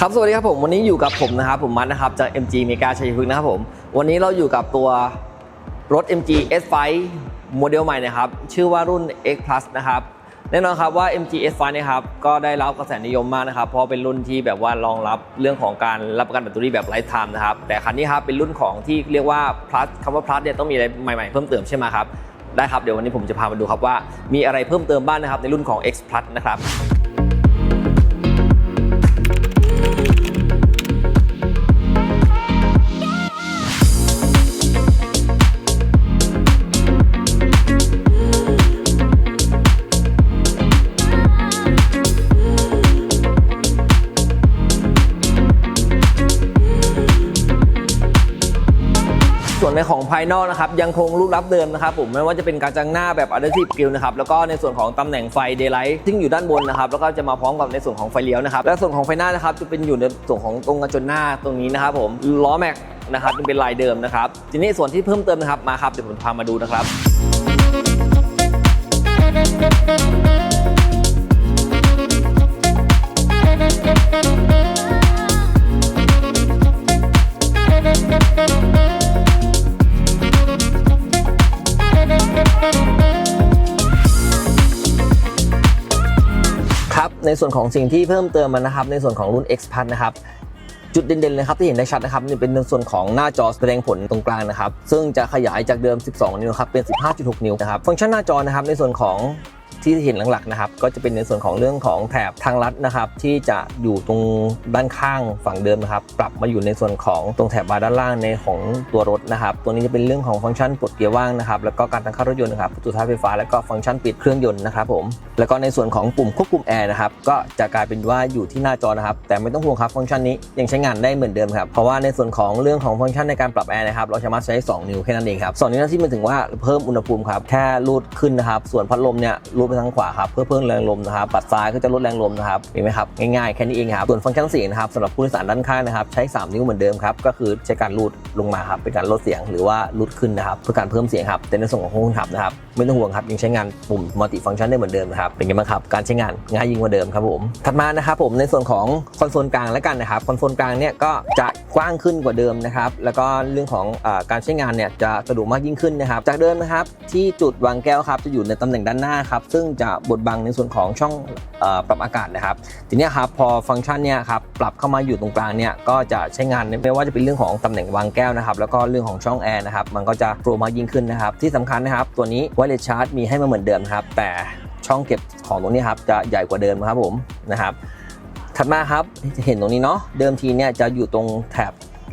ครับ สวัสดีครับผม วันนี้อยู่กับผมนะครับผมมัดนะครับจาก MG เมกาชัยพฤกษ์นะครับผม วันนี้เราอยู่กับตัวรถ MG S5 โมเดลใหม่นะครับ ชื่อว่ารุ่น X Plus นะครับ แน่นอนครับว่า MG S5 นะครับ ก็ได้รับกระแสนิยมมากนะครับ เพราะเป็นรุ่นที่แบบว่ารองรับเรื่องของการรับประกันแบตเตอรี่แบบไลฟ์ไทม์นะครับ แต่คันนี้ครับเป็นรุ่นของที่เรียกว่า Plus คำว่า Plus เนี่ยต้องมีอะไรใหม่ๆเพิ่มเติมใช่ไหมครับ ได้ครับ เดี๋ยววันนี้ผมจะพามาดูครับว่ามีอะไรเพิ่มเติมบ้างนะครับในรุ่นของ X Plus นะครับ วนในของภายนอกนะครับยังคงรูปลับเดิมนะครับผมไม่ว่าจะเป็นการจังหน้าแบบ adaptive grill นะครับแล้วก็ในส่วนของตำแหน่งไฟ daylight ซึ่งอยู่ด้านบนนะครับแล้วก็จะมาพร้อมกับในส่วนของไฟเลี้ยวนะครับและส่วนของไฟหน้านะครับจะเป็นอยู่ในส่วนของตรงกระจกหน้าตรงนี้นะครับผมล้อแม็กนะครับยังเป็นลายเดิมนะครับทีนี้ส่วนที่เพิ่มเติมนะครับมาครับเดี๋ยวผมพามาดูนะครับ ในส่วนของสิ่งที่เพิ่มเติมมานะครับในส่วนของรุ่น X Plus นะครับจุดเด่นๆเลยครับที่เห็นได้ชัดนะครับนี่เป็นในส่วนของหน้าจอแสดงผลตรงกลางนะครับซึ่งจะขยายจากเดิม 12 นิ้วครับเป็น 15.6 นิ้วนะครับฟังก์ชันหน้าจอนะครับในส่วนของ ที่เห็นหลักๆนะครับก็จะเป็นในส่วนของเรื่องของแถบทางลัดนะครับที่จะอยู่ตรงด้านข้างฝั่งเดิมนะครับปรับมาอยู่ในส่วนของตรงแถบบาร์ด้านล่างในของตัวรถนะครับตัวนี้จะเป็นเรื่องของฟังก์ชันปลดเกียร์ว่างนะครับแล้วก็การตั้งค่ารถยนต์นะครับประตูท้ายไฟฟ้าแล้วก็ฟังก์ชันปิดเครื่องยนต์นะครับผมแล้วก็ในส่วนของปุ่มควบคุมแอร์นะครับก็จะกลายเป็นว่าอยู่ที่หน้าจอนะครับแต่ไม่ต้องห่วงครับฟังก์ชันนี้ยังใช้งานได้เหมือนเดิมครับเพราะว่าในส่วนของเรื่องของฟังก์ชันในการปรับแอร์นะครับเราสามารถใช้ 2 นิ้วแค่นั้นเองครับสองนิ้วที่มันถึงว่าเพิ่มอุณหภูมิครับแค่รูดขึ้นนะครับส่วนพัดลมเนี่ยรูดไปทางขวาครับเพื่อเพิ่มแรงลมนะครับปัดซ้ายก็จะลดแรงลมนะครับเห็นไหมครับง่ายๆแค่นี้เองครับส่วนฟังก์ชันเสียงนะครับสำหรับผู้โดยสารด้านข้างนะครับใช้ 3 นิ้วเหมือนเดิมครับก็คือใช้การรูดลงมาครับเป็นการลดเสียงหรือว่ารูดขึ้นนะครับเพื่อการเพิ่มเสียงครับแต่ในส่วนของคนขับนะครับไม่ต้องห่วงครับยังใช้งานปุ่มมัลติฟังก์ชันได้เหมือนเดิมครับเป็นไงบ้างครับการใช้งานง่ายยิ่งกว่าเดิมครับผมถัดมานะครับผมในส่วนของคอนโซลกลางแล้วกันนะครับคอนโซลกลางเนี่ยก็จะกว้างขึ้นกว่าเดิมนะครับแล้วก็เรื่องของอการใช้งานเนี่ยจะสะดวกมากยิ่งขึ้นนะครับจากเดิมนะครับที่จุดวางแก้วครับจะอยู่ในตำแหน่งด้านหน้าครับซึ่งจะบดบังในส่วนของช่องอปรับอากาศนะครับ ทีนี้ครับพอฟังก์ชันเนี่ยครับปรับเข้ามาอยู่ตรงกลางเนี่ยก็จะใช้งานไม่ว่าจะเป็นเรื่องของตำแหน่งวางแก้วนะครับแล้วก็เรื่องของช่องแอร์นะครับมันก็จะโปรมากยิ่งขึ้นนะครับที่สำคัญนะครับ ตัวนี้ไวเลสชาร์จมีให้มาเหมือนเดิมครับ แต่ช่องเก็บของตรงนี้ครับจะใหญ่กว่าเดิมครับผมนะครับถัดมาครับจะเห็นตรงนี้เนาะเดิมทีเนี่ยจะอยู่ตรงแถบ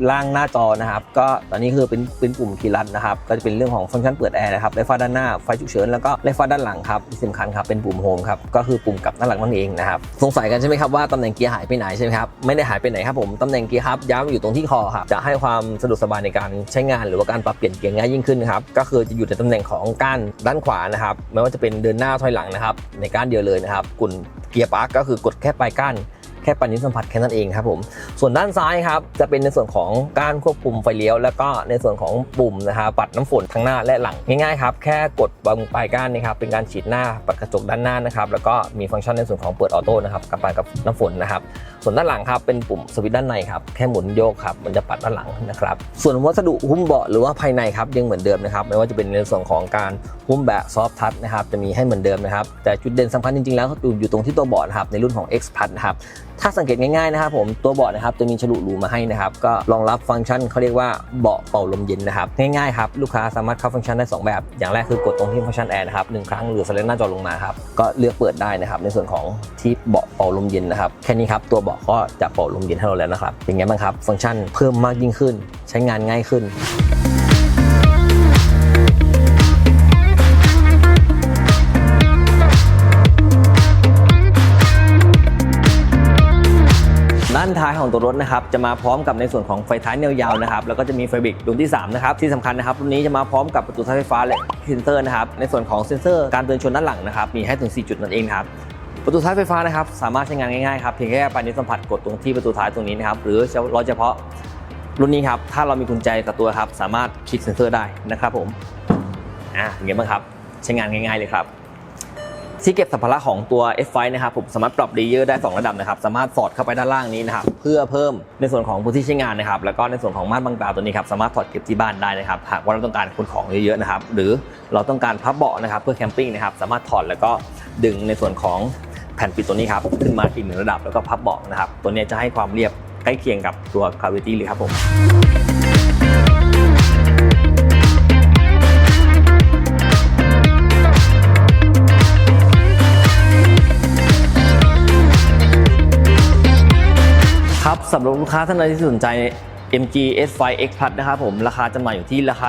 ล่างหน้าจอนะครับ ก็ตอนนี้คือเป็นเป็นปุ่มคีย์ลัดนะครับ ก็จะเป็นเรื่องของฟังก์ชันเปิดแอร์นะครับไฟฟ้าด้านหน้าไฟฉุกเฉินแล้วก็ไฟฟ้าด้านหลังครับที่สำคัญครับเป็นปุ่มโฮมครับก็คือปุ่มกลับด้านหลังนั่นเองนะครับสงสัยกันใช่ไหมครับว่าตำแหน่งเกียร์หายไปไหนใช่ไหมครับไม่ได้หายไปไหนครับผมตำแหน่งเกียร์ครับย้ำอยู่ตรงที่คอครับจะให้ความสะดวกสบายในการใช้งานหรือว่าการปรับเปลี่ยนเกียร์ง่ายยิ่งขึ้นครับก็คือจะอยู่ในตำแหน่งของก้านด้านขวานะครับไม่ว่าจะเป็นเดินหน้าถอยหลังนะครับในก้านเดียวเลยนะครับกุ่นเกียร์ปาร์กก็คือกดแค่ปลายก้าน แค่ปันนิ้วสัมผัสแค่นั้นเองครับผมส่วนด้านซ้ายครับจะเป็นในส่วนของการควบคุมไฟเลี้ยว แล้วก็ในส่วนของปุ่มนะครับปัดน้ำฝนทั้งหน้าและหลังง่ายๆครับแค่กดวางปลายก้านนะครับเป็นการฉีดหน้าปัดกระจกด้านหน้านะครับแล้วก็มีฟังก์ชันในส่วนของเปิดออโต้นะครับกับปลายกับน้ำฝนนะครับส่วนด้านหลังครับเป็นปุ่มสวิตช์ด้านในครับแค่หมุนโยกครับมันจะปัดด้านหลังนะครับส่วนวัสดุหุ้มเบาะหรือว่าภายในครับยังเหมือนเดิมนะครับไม่ว่าจะเป็นในส่วนของการหุ้มแบบซอฟทัชนะครับจะมีให้เหมือนเดิมนะครับแต่จุดเด่นสำคัญจริงๆแล้วอยู่ตรงที่ตัวเบาะนะครับในรุ่นของ X Plus นะครับถ้าสังเกตง่ายๆนะครับผมตัวเบาะนะครับจะมีฉลุรูมาให้นะครับก็รองรับฟังก์ชันเขาเรียกว่าเบาะเป่าลมเย็นนะครับง่ายๆครับลูกค้าสามารถเข้าฟังก์ชันได้ 2 แบบ อย่างแรกคือกดตรงที่ฟังก์ชันแอร์นะครับหนึ่งครั้งหรือสไลด์หน้าจอลงมาครับก็เลือกเปิดได้นะครับในส่วนของที่เบาะเป่าลมเย็นนะครับแค่นี้ครับตัวเบาะก็จะเป่าลมเย็นให้เราแล้วนะครับเป็นไงบ้างครับฟังก์ชันเพิ่มมากยิ่งขึ้น ใช้งานง่ายขึ้น ท้ายของตัวรถนะครับจะมาพร้อมกับในส่วนของไฟท้ายแนวยาวนะครับแล้วก็จะมีไฟเบรกดวงที่3นะครับที่สำคัญนะครับรุ่นนี้จะมาพร้อมกับประตูท้ายไฟฟ้าและเซนเซอร์นะครับในส่วนของเซนเซอร์การเตือนชนด้านหลังนะครับมีให้ถึง 4 จุดนั่นเองครับประตูท้ายไฟฟ้านะครับสามารถใช้งานง่ายๆครับเพียงแค่ปลายนิ้วสัมผัสกดตรงที่ประตูท้ายตรงนี้นะครับหรือเราเฉพาะรุ่นนี้ครับถ้าเรามีกุญแจกับตัวครับสามารถคลิกเซนเซอร์ได้นะครับผมอะอย่างเงี้ยบ้างครับใช้งานง่าย ๆเลยครับ ที่เก็บสัมภาระของตัว F5 นะครับผมสามารถปรับเลเยอร์ได้ 2 ระดับนะครับ สามารถสอดเข้าไปด้านล่างนี้นะครับเพื่อเพิ่มในส่วนของพื้นที่ใช้งานนะครับ แล้วก็ในส่วนของม่านบางตาตัวนี้ครับสามารถถอดเก็บที่บ้านได้นะครับหากว่าเราต้องการขนของเยอะๆนะครับหรือเราต้องการพับเบาะนะครับเพื่อแคมปิ้งนะครับสามารถถอดแล้วก็ดึงในส่วนของแผ่นปิดตัวนี้ครับขึ้นมาอีกหนึ่งระดับแล้วก็พับเบาะนะครับตัวนี้จะให้ความเรียบใกล้เคียงกับตัว Gravity เลยครับผม ลูกค้าท่านใดที่สนใจ MG S5 X Plus นะครับผมราคาจำหน่ายอยู่ที่ราคา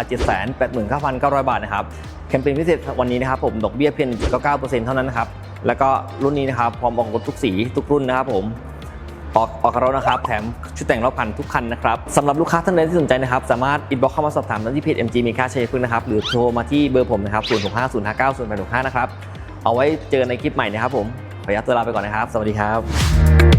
789,900 บาทนะครับแคมเปญพิเศษวันนี้นะครับผมดอกเบี้ยเพียง1.99%เท่านั้นนะครับแล้วก็รุ่นนี้นะครับพร้อมออกรถทุกสีทุกรุ่นนะครับผมออกออกรานะครับแถมชุดแต่งรอบคันทุกคันนะครับสำหรับลูกค้าท่านใดที่สนใจนะครับ สามารถอินบ็อกเข้ามาสอบถามได้ที่เพจ MG มีค่าชัยพฤกษ์นะครับ หรือโทรมาที่เบอร์ผมนะครับ0650590865นะครับ เอาไว้เจอในคลิปใหม่นะครับผม ขออนุญาตตัวลาไปก่อนนะครับ สวัสดีครับ